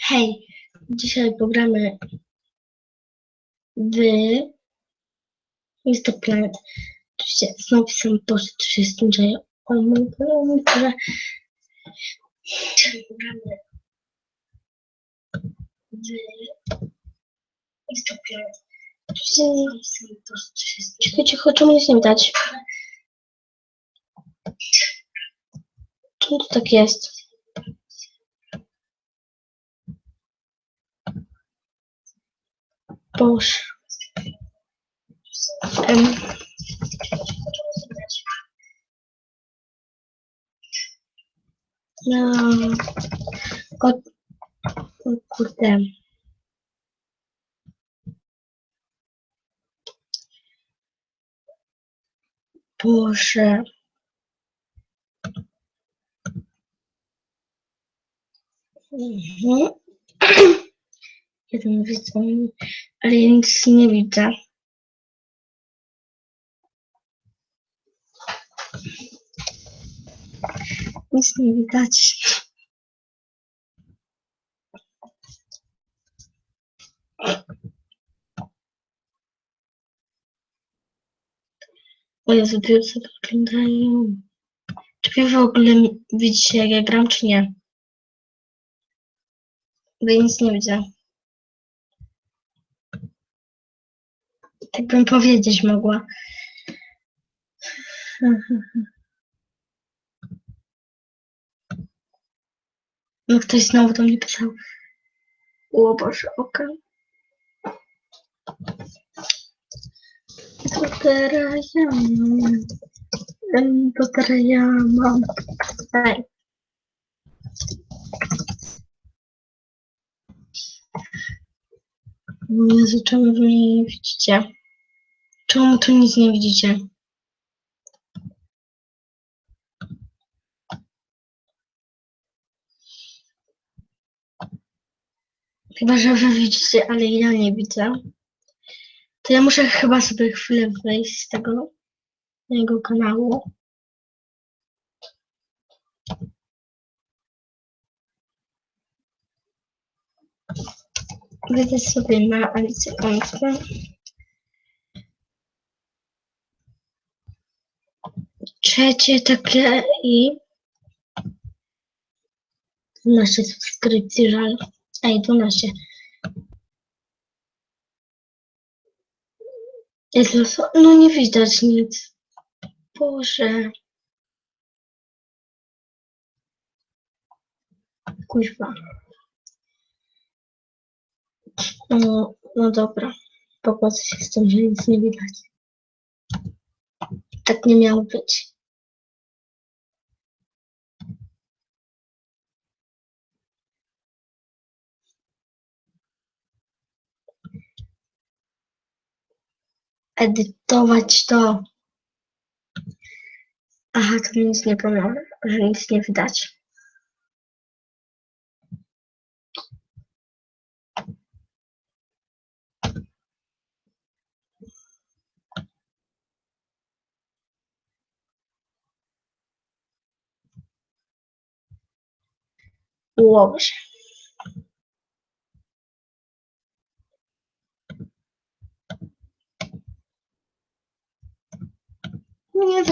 Hej, dzisiaj pogramy w Mr. Planet. Oczywiście z napisem Boże, co się z dzieje. O mój Boże. Dzisiaj pogramy w Mr. Planet. Oczywiście z napisem Boże, co się z tym dzieje. Cicho, czemu nic nie widać? Czemu to tak jest? Boże. Em. No. O, o kurde. Boże. Mhm. Jeden widzę, ale ja nic nie widzę. Nic nie widać. O Jezu, wielce wyglądają. Czy wy w ogóle widzicie jak ja gram, czy nie? Bo ja nic nie widzę. Tak bym powiedzieć mogła. No ktoś znowu do mnie pisał. O Boże, oka. Co teraz ja mam? Co teraz ja mam? Ej. Jezu, czemu mnie nie widzicie? Czemu tu nic nie widzicie? Chyba, że wy widzicie, ale ja nie widzę. To ja muszę chyba sobie chwilę wejść z tego mojego kanału. Wejdę sobie na Alicję Ąskę. Trzecie takie i 12 subskrypcji, żal. Ej, 12. Jest loso... No nie widać nic. Boże. Kuźwa. No, no dobra. Pogodzę się z tym, że nic nie widać. Tak nie miało być. Edytować to. Aha, to mi nic nie pomoże, że nic nie widać. Nie,